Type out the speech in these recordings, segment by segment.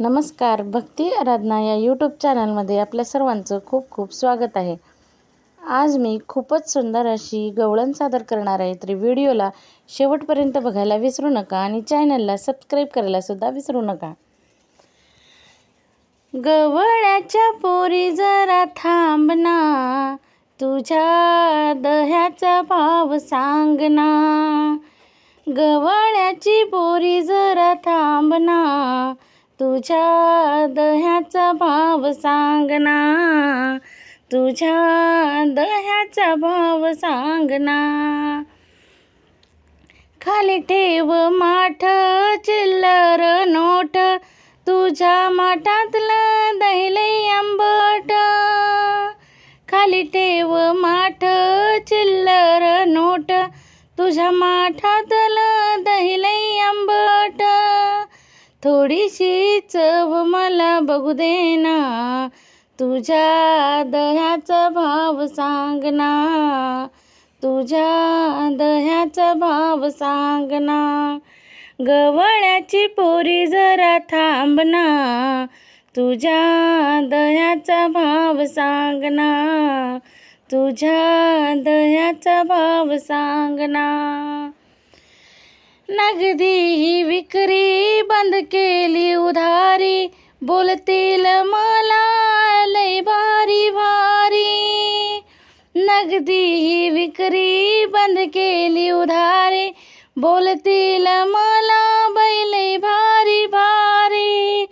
नमस्कार भक्ती आराधना या यूट्यूब चॅनलमध्ये आपल्या सर्वांचं खूप खूप स्वागत आहे. आज मी खूपच सुंदर अशी गवळण सादर करणार आहे तरी व्हिडिओला शेवटपर्यंत बघायला विसरू नका आणि चॅनलला सबस्क्राईब करायलासुद्धा विसरू नका. गवळ्याच्या पोरी जरा थांबना तुझ्या दह्याचा भाव सांगना गवळ्याची पोरी जरा थांबना तुझ्या दह्याचा भाव सांगना तुझ्या दह्याचा भाव सांगना खाली ठेव माठ चिल्लर नोट. तुझ्या माठातलं दहिले आंबट. खाली ठेव माठ चिल्लर नोट. तुझ्या माठातलं थोडीशी चव मला बघू दे ना. तुझ्या दह्याचा भाव सांगना तुझ्या दह्याचा भाव सांगना गवळ्याची पोरी जरा थांबना तुझ्या दह्याचा भाव सांगना तुझ्या दह्याचा भाव सांगना नगदी ही विक्री बंद केली उधारी. बोलतील मला लय भारी भारी. नगदी ही विक्री बंद केली उधारी. बोलतील मला बैलय भारी भारी.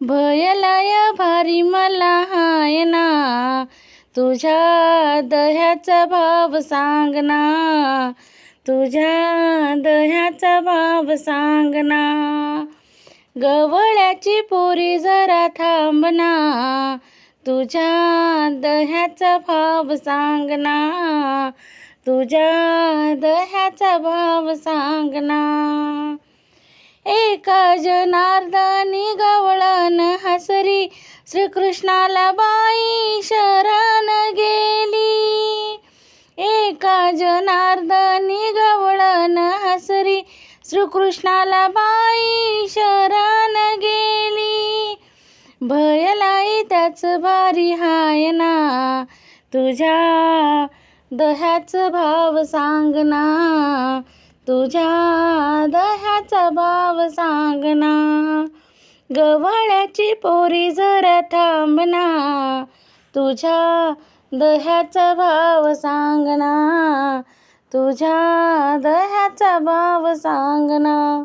भयलाय भारी मला हाय ना. तुझ्या दह्याचा भाव सांगना तुझ्या दह्याचा भाव सांगना गवळ्याची पोरी जरा थांबना तुझ्या दह्याचा भाव सांगना तुझ्या दह्याचा भाव सांगना एका जनार्दनी गवळण हसरी. श्रीकृष्णाला बाई शरण गेली. एका जनार्दन श्रीकृष्णाला बाई शरण गेली. भयलाई त्याच भारी हाय ना. तुझ्या दह्याच भाव सांगना तुझ्या दह्याचा भाव सांगना गव्हाळ्याची पोरी जरा थांबना तुझ्या दह्याचा भाव सांगना तुझ्या दह्याचा भाव सांगना